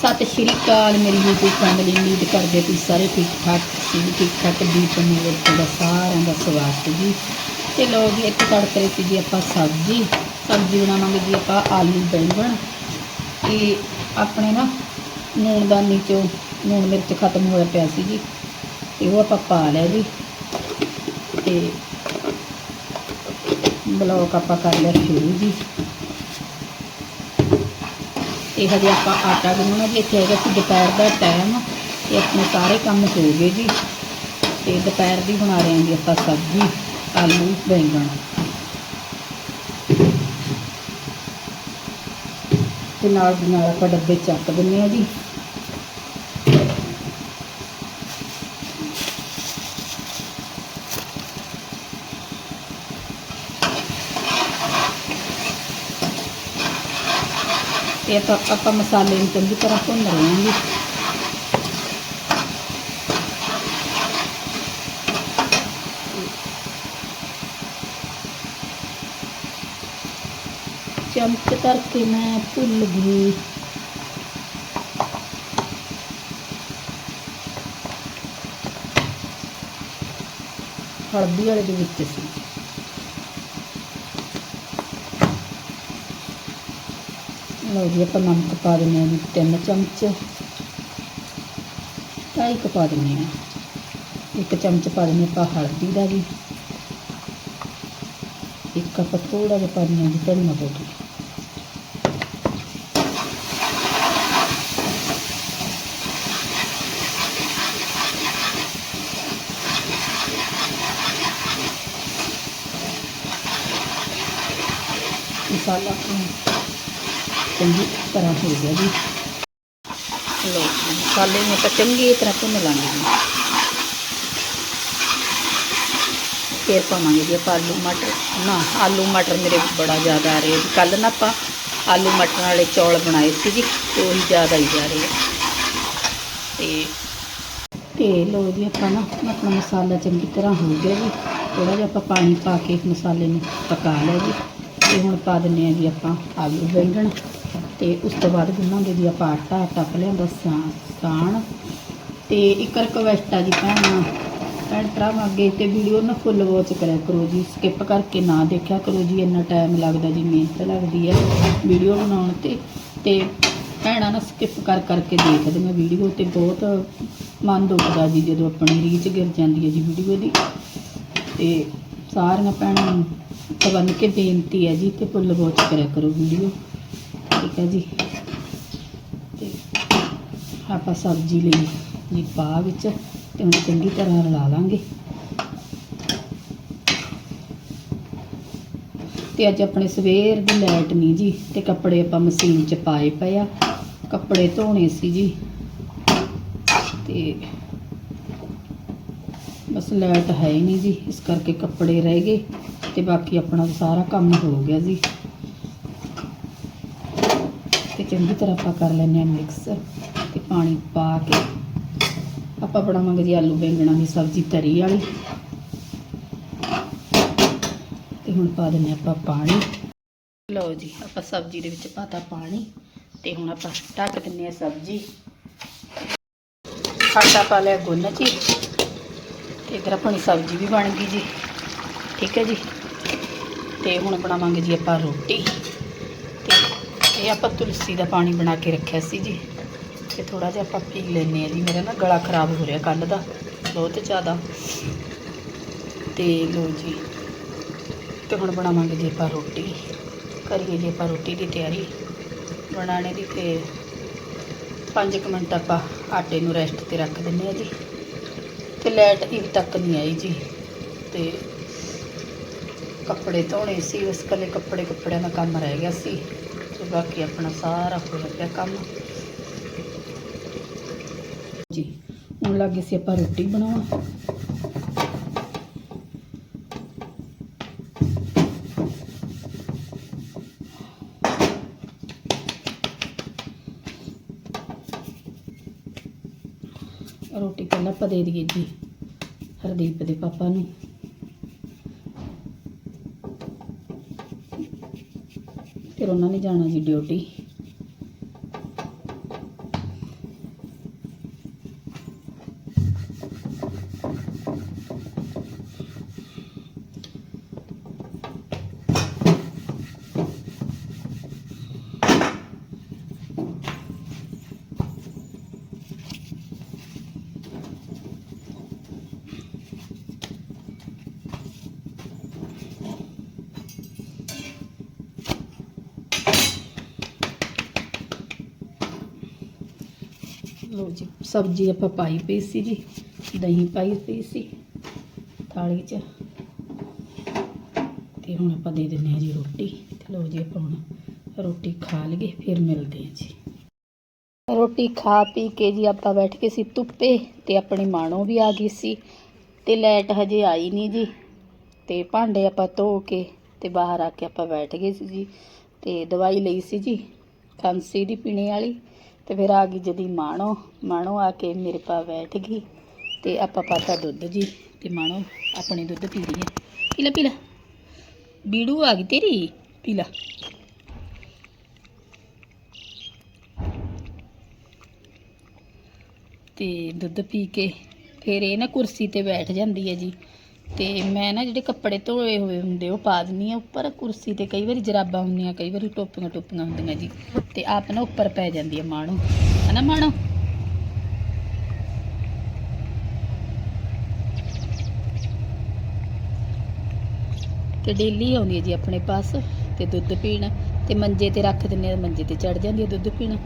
ਸਤਿ ਸ਼੍ਰੀ ਅਕਾਲ ਮੇਰੀ YouTube family ਉਮੀਦ ਕਰਦੇ ਤੁਸੀਂ ਸਾਰੇ ਠੀਕ ਠਾਕ ਸੀ ਠੀਕ ਠਾਕ ਦੀਪ ਨੂੰ ਤੁਹਾਡਾ ਸਾਰਿਆਂ ਦਾ ਸਵਾਗਤ ਜੀ। ਤੇ ਲੋ ਜੀ, ਇੱਕ ਤੜਕ ਸੀ ਜੀ ਆਪਾਂ ਸਬਜ਼ੀ। ਸਬਜ਼ੀ ਬਣਾਵਾਂਗੇ ਜੀ ਆਪਾਂ ਆਲੂ, ਬੈਂਗਣ। ਇਹ ਆਪਣੇ ਨਾ ਨੂਣਦਾਨੀ ਚੋਂ ਨੂਣ ਮਿਰਚ ਖਤਮ ਹੋਇਆ ਪਿਆ ਸੀ ਜੀ, ਤੇ ਉਹ ਆਪਾਂ ਪਾ ਲਿਆ ਜੀ। ਤੇ ਬਲੌਕ ਆਪਾਂ ਕਰ ਲਿਆ ਸ਼ੁਰੂ ਜੀ। ਤੇ ਹਜੇ ਆਪਾਂ ਆਟਾ ਗੁੰਨਣਾ ਜੀ, ਇੱਥੇ ਹੈਗਾ ਸੀ ਦੁਪਹਿਰ ਦਾ ਟਾਈਮ ਤੇ ਆਪਣੇ ਸਾਰੇ ਕੰਮ ਹੋ ਗਏ ਜੀ। ਤੇ ਦੁਪਹਿਰ ਦੀ ਬਣਾ ਰਹੇ ਹਾਂ ਜੀ ਆਪਾਂ ਸਬਜ਼ੀ, ਆਲੂ, ਬੈਂਗਣ। ਤੇ ਨਾਲ ਦੀ ਨਾਲ ਆਪਾਂ ਡੱਬੇ ਚੱਕ ਦਿੰਨੇ ਆ ਜੀ। ਤੇ ਆਪਾਂ ਆਪਾਂ ਮਸਾਲੇ ਨੂੰ ਚੰਗੀ ਤਰ੍ਹਾਂ ਭੁੰਨ ਰਹੇ ਹਾਂ ਜੀ ਚਮਚ ਧਰ ਕੇ ਮੈਂ ਭੁੱਲ ਗਈ ਹਲਦੀ ਵਾਲੇ ਦੇ ਵਿੱਚ ਲਓ ਜੀ ਆਪਾਂ ਨਮਕ ਪਾ ਦਿੰਦੇ ਹਾਂ ਤਿੰਨ ਚਮਚ ਢਾਈ ਕੁ ਪਾ ਦਿੰਦੇ ਹਾਂ ਇੱਕ ਚਮਚ ਪਾ ਦਿੰਦੇ ਆਪਾਂ ਹਲਦੀ ਦਾ ਵੀ ਇੱਕ ਆਪਾਂ ਥੋੜਾ ਜਿਹਾ ਪਾ ਦਿੰਦੇ ਹਾਂ ਜੀ ਧਨੀਆ ਪਾਊਡਰ ਮਸਾਲਾ ਚੰਗੀ ਤਰ੍ਹਾਂ ਹੋ ਗਿਆ ਜੀ ਲੋ ਮਸਾਲੇ ਨੂੰ ਆਪਾਂ ਚੰਗੀ ਤਰ੍ਹਾਂ ਭੁੰਨ ਲਾਂਗੇ ਜੀ ਫਿਰ ਪਾਵਾਂਗੇ ਜੀ ਆਪਾਂ ਆਲੂ ਮਟਰ। ਨਾ, ਆਲੂ ਮਟਰ ਮੇਰੇ ਬੜਾ ਜ਼ਿਆਦਾ ਆ ਰਿਹਾ ਜੀ। ਕੱਲ ਨਾ ਆਪਾਂ ਆਲੂ ਮਟਰ ਵਾਲੇ ਚੌਲ ਬਣਾਏ ਸੀ ਜੀ ਤੇ ਉਹੀ ਜ਼ਿਆਦਾ ਹੀ ਜਾ ਰਹੇ ਆ। ਤੇ ਤੇ ਲੋ ਜੀ ਆਪਾਂ ਨਾ, ਆਪਣਾ ਮਸਾਲਾ ਚੰਗੀ ਤਰ੍ਹਾਂ ਹੋ ਗਿਆ ਜੀ। ਥੋੜਾ ਜਿਹਾ ਆਪਾਂ ਪਾਣੀ ਪਾ ਕੇ ਮਸਾਲੇ ਨੂੰ ਪਕਾ ਲਿਆ ਜੀ। ਤੇ ਹੁਣ ਪਾ ਦਿੰਨੇ ਆ ਜੀ ਆਪਾਂ ਆਲੂ ਬੈਂਗਣ। ਤੇ ਉਸ ਤੋਂ ਬਾਅਦ ਗੁੰਨਾਂਗੇ ਜੀ ਆਪਾਂ ਆਟਾ ਆਟਾ ਲਿਆਂਦਾ ਸਾਣ। ਤੇ ਇੱਕ ਰਿਕਵੈਸਟ ਆ ਜੀ ਭੈਣਾਂ, ਭੈਣ ਭਰਾਵਾਂ ਅੱਗੇ ਤੇ ਵੀਡੀਓ ਨਾ ਫੁੱਲ ਵਾਚ ਕਰਿਆ ਕਰੋ ਜੀ ਸਕਿਪ ਕਰਕੇ ਨਾ ਦੇਖਿਆ ਕਰੋ ਜੀ, ਇੰਨਾ ਟਾਈਮ ਲੱਗਦਾ ਜੀ, ਮਿਹਨਤ ਲੱਗਦੀ ਹੈ ਵੀਡੀਓ ਬਣਾਉਣ ਤੇ। ਤੇ ਭੈਣਾਂ ਨਾ ਸਕਿਪ ਕਰ ਕਰਕੇ ਦੇਖਦੀਆਂ ਵੀਡੀਓ ਤੇ ਬਹੁਤ ਮਨ ਦੁਖਦਾ ਜੀ, ਜਦੋਂ ਆਪਣੀ ਰੀਚ ਗਿਰ ਜਾਂਦੀ ਹੈ ਜੀ ਵੀਡੀਓ ਦੀ। ਤੇ ਸਾਰੀਆਂ ਭੈਣਾਂ ਨੂੰ ਪ੍ਰਬੰਧ ਕੇ ਬੇਨਤੀ ਹੈ ਜੀ, ਤੇ ਫੁੱਲ ਵਾਚ ਕਰਿਆ ਕਰੋ ਵੀਡੀਓ ਠੀਕ ਹੈ ਜੀ। ਤੇ ਆਪਾਂ ਸਬਜ਼ੀ ਲਈ ਜੀ ਪਾ ਵਿੱਚ ਤੇ ਉਹਨੂੰ ਚੰਗੀ ਤਰ੍ਹਾਂ ਰਲਾ ਲਾਂਗੇ। ਤੇ ਅੱਜ ਆਪਣੇ ਸਵੇਰ ਦੀ ਲਾਈਟ ਨਹੀਂ ਜੀ, ਤੇ ਕੱਪੜੇ ਆਪਾਂ ਮਸ਼ੀਨ 'ਚ ਪਾਏ ਪਏ ਆ। ਕੱਪੜੇ ਧੋਣੇ ਸੀ ਜੀ। ਤੇ ਬਸ ਲਾਈਟ ਹੈ ਹੀ ਨਹੀਂ ਜੀ, ਇਸ ਕਰਕੇ ਕੱਪੜੇ ਰਹਿ ਗਏ ਤੇ ਬਾਕੀ ਆਪਣਾ ਸਾਰਾ ਕੰਮ ਹੋ ਗਿਆ ਜੀ। ਤੇ ਚੰਗੀ ਤਰ੍ਹਾਂ ਆਪਾਂ ਕਰ ਲੈਂਦੇ ਹਾਂ ਮਿਕਸ ਤੇ ਪਾਣੀ ਪਾ ਕੇ ਆਪਾਂ ਬਣਾਵਾਂਗੇ ਜੀ ਆਲੂ ਬੈਂਗਣਾ ਦੀ ਸਬਜ਼ੀ ਤਰੀ ਵਾਲੀ। ਤੇ ਹੁਣ ਪਾ ਦਿੰਦੇ ਆਪਾਂ ਪਾਣੀ। ਲਓ ਜੀ, ਆਪਾਂ ਸਬਜ਼ੀ ਦੇ ਵਿੱਚ ਪਾਤਾ ਪਾਣੀ ਤੇ ਹੁਣ ਆਪਾਂ ਢੱਕ ਦਿੰਦੇ ਆ ਸਬਜ਼ੀ। ਆਟਾ ਪਾ ਲਿਆ ਗੁੰਨ ਚ ਹੀ। ਤੇ ਇਧਰ ਆਪਣੀ ਸਬਜ਼ੀ ਵੀ ਬਣ ਗਈ ਜੀ। ਠੀਕ ਹੈ ਜੀ। ਤੇ ਹੁਣ ਬਣਾਵਾਂਗੇ ਜੀ ਆਪਾਂ ਰੋਟੀ। ਇਹ ਆਪਾਂ ਤੁਲਸੀ ਦਾ ਪਾਣੀ ਬਣਾ ਕੇ ਰੱਖਿਆ ਸੀ ਜੀ। ਤੇ ਥੋੜਾ ਜਿਹਾ ਆਪਾਂ ਪੀ ਲੈਨੇ ਆ ਜੀ। ਮੇਰਾ ਨਾ ਗਲਾ ਖਰਾਬ ਹੋ ਰਿਹਾ ਕੱਲ ਦਾ, ਬਹੁਤ ਜ਼ਿਆਦਾ। ਤੇ ਲੋ ਜੀ, ਤੇ ਹੁਣ ਬਣਾਵਾਂਗੇ ਜੀ ਆਪਾਂ ਰੋਟੀ। ਕਰੀਏ ਜੀ ਆਪਾਂ ਰੋਟੀ ਦੀ ਤਿਆਰੀ। ਬਣਾਉਣੇ ਦੀ ਤੇ 5 ਮਿੰਟ ਆਪਾਂ ਆਟੇ ਨੂੰ ਰੈਸਟ ਤੇ ਰੱਖ ਦਿੰਨੇ ਆ ਜੀ। ਤੇ ਲੈਟ ਇੱਕ ਤੱਕ ਨਹੀਂ ਆਈ ਜੀ। ਤੇ ਕੱਪੜੇ ਧੋਣੇ ਸੀ ਉਸ ਕੱਲੇ ਕੱਪੜੇ ਕੱਪੜਿਆਂ ਦਾ ਕੰਮ ਰਹਿ ਗਿਆ ਸੀ। ਬਾਕੀ ਆਪਣਾ ਸਾਰਾ ਹੋ ਗਿਆ ਕੰਮ। ਜੀ, ਹੁਣ ਲੱਗੇ ਸੀ ਆਪਾਂ ਰੋਟੀ ਬਣਾਉਣ। ਰੋਟੀ ਪਹਿਲਾਂ ਆਪਾਂ ਦੇ ਦਈਏ ਜੀ, ਹਰਦੀਪ ਦੇ ਪਾਪਾ ਨੂੰ। ਫਿਰ ਉਹਨਾਂ ਨੇ ਜਾਣਾ ਜੀ ਡਿਊਟੀ। ਲੋ ਜੀ, ਸਬਜ਼ੀ ਆਪਾਂ ਪਾਈ ਪਈ ਸੀ ਜੀ, ਦਹੀਂ ਪਾਈ ਪਈ ਸੀ, ਥਾਲੀ 'ਚ। ਤੇ ਹੁਣ ਆਪਾਂ ਦੇ ਦਿੰਨੇ ਆ ਜੀ ਰੋਟੀ। ਤੇ ਲੋ ਜੀ, ਆਪਾਂ ਹੁਣ ਰੋਟੀ ਖਾ ਲਈਏ, ਫਿਰ ਮਿਲਦੇ ਆ ਜੀ। ਰੋਟੀ ਖਾ ਪੀ ਕੇ ਜੀ ਆਪਾਂ ਬੈਠ ਕੇ ਸੀ ਧੁੱਪੇ, ਤੇ ਆਪਣੀ ਮਾਣੋ ਵੀ ਆ ਗਈ ਸੀ। ਤੇ ਲੈਟ ਹਜੇ ਆਈ ਨਹੀਂ ਜੀ। ਤੇ ਭਾਂਡੇ ਆਪਾਂ ਧੋ ਕੇ ਤੇ ਬਾਹਰ ਆ ਕੇ ਆਪਾਂ ਬੈਠ ਗਏ ਸੀ ਜੀ। ਤੇ ਦਵਾਈ ਲਈ ਸੀ ਜੀ, ਖਾਂਸੀ ਦੀ ਪੀਣੇ ਵਾਲੀ। ਤੇ ਫਿਰ ਆ ਗਈ ਜਦੀ ਮਾਣੋ। ਮਾਣੋ ਆ ਕੇ ਮੇਰੇ ਪਾ ਬੈਠ ਗਈ ਤੇ ਆਪਾਂ ਪਾਤਾ ਦੁੱਧ ਜੀ ਤੇ ਮਾਣੋ ਆਪਣੀ ਦੁੱਧ ਪੀ ਰਹੀ ਹੈ ਪੀ ਲੈ ਪੀ ਲੈ ਬੀੜੂ ਆ ਗਈ ਤੇਰੀ? ਪੀ ਲੈ ਤੇ ਦੁੱਧ ਪੀ ਕੇ ਫਿਰ ਇਹ ਨਾ ਕੁਰਸੀ ਤੇ ਬੈਠ ਜਾਂਦੀ ਹੈ ਜੀ। ਤੇ ਮੈਂ ਨਾ ਜਿਹੜੇ ਕੱਪੜੇ ਧੋਏ ਹੋਏ ਹੁੰਦੇ ਉਹ ਪਾ ਦਿੰਨੀ ਆ ਉੱਪਰ ਕੁਰਸੀ ਤੇ ਕਈ ਵਾਰੀ ਜਰਾਬਾਂ ਹੁੰਦੀਆਂ, ਕਈ ਵਾਰੀ ਟੋਪੀਆਂ ਟੋਪੀਆਂ ਹੁੰਦੀਆਂ ਜੀ। ਤੇ ਆਪ ਨਾ ਉੱਪਰ ਪੈ ਜਾਂਦੀ ਹੈ ਮਾਣੋ। ਹਨਾ ਮਾਣੋ? ਤੇ ਡੇਲੀ ਆਉਂਦੀ ਹੈ ਜੀ ਆਪਣੇ ਪਾਸ, ਤੇ ਦੁੱਧ ਪੀਣ। ਤੇ ਮੰਜੇ ਤੇ ਰੱਖ ਦਿੰਨੇ ਆ, ਮੰਜੇ ਤੇ ਚੜ ਜਾਂਦੀ ਹੈ ਦੁੱਧ ਪੀਣ।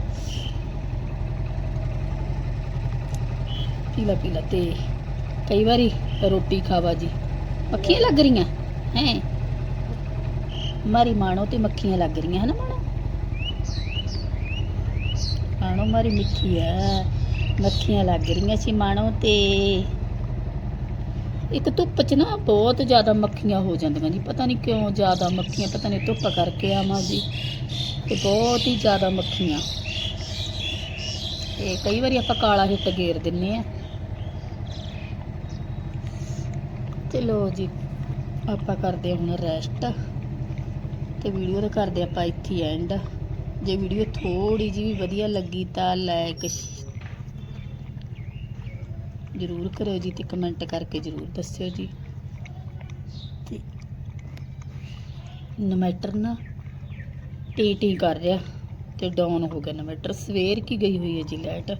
ਪੀਲਾ ਪੀਲਾ ਤੇ ਕਈ ਵਾਰੀ ਰੋਟੀ ਖਾਵਾ ਜੀ ਮੱਖੀਆਂ ਲੱਗ ਰਹੀਆਂ, ਹੈ? ਮਾਰੀ ਮਾਣੋ ਤੇ ਮੱਖੀਆਂ ਲੱਗ ਰਹੀਆਂ ਹਨਾ ਮਾਣੋ? ਮਾਣੋ ਮਾਰੀ ਮਿੱਠੀ ਆ ਮੱਖੀਆਂ ਲੱਗ ਰਹੀਆਂ ਸੀ ਮਾਣੋ ਤੇ। ਇੱਕ ਧੁੱਪ 'ਚ ਨਾ ਬਹੁਤ ਜ਼ਿਆਦਾ ਮੱਖੀਆਂ ਹੋ ਜਾਂਦੀਆਂ ਜੀ ਪਤਾ ਨਹੀਂ ਕਿਉਂ ਜ਼ਿਆਦਾ ਮੱਖੀਆਂ, ਪਤਾ ਨਹੀਂ ਧੁੱਪ ਕਰਕੇ ਆਵਾਂ ਜੀ, ਤੇ ਬਹੁਤ ਹੀ ਜ਼ਿਆਦਾ ਮੱਖੀਆਂ। ਤੇ ਕਈ ਵਾਰੀ ਆਪਾਂ ਕਾਲਾ ਹਿੱਟ ਗੇਰ ਦਿੰਨੇ ਆ। ਚਲੋ ਜੀ, ਆਪਾਂ ਕਰਦੇ ਹੁਣ ਰੈਸਟ ਤੇ ਵੀਡੀਓ ਦਾ ਕਰਦੇ ਆਪਾਂ ਇੱਥੇ ਐਂਡ ਜੇ ਵੀਡੀਓ ਥੋੜੀ ਜਿਹੀ ਵੀ ਵਧੀਆ ਲੱਗੀ ਤਾਂ ਲਾਈਕ ਜ਼ਰੂਰ ਕਰਿਓ ਜੀ ਤੇ ਕਮੈਂਟ ਕਰਕੇ ਜ਼ਰੂਰ ਦੱਸਿਓ ਜੀ। ਤੇ ਇਨਵਰਟਰ ਨਾ ਟੀ ਟੀ ਕਰ ਰਿਹਾ ਤੇ ਡਾਊਨ ਹੋ ਗਿਆ ਇਨਵਰਟਰ ਸਵੇਰ ਕੀ ਗਈ ਹੋਈ ਹੈ ਜੀ ਲਾਈਟ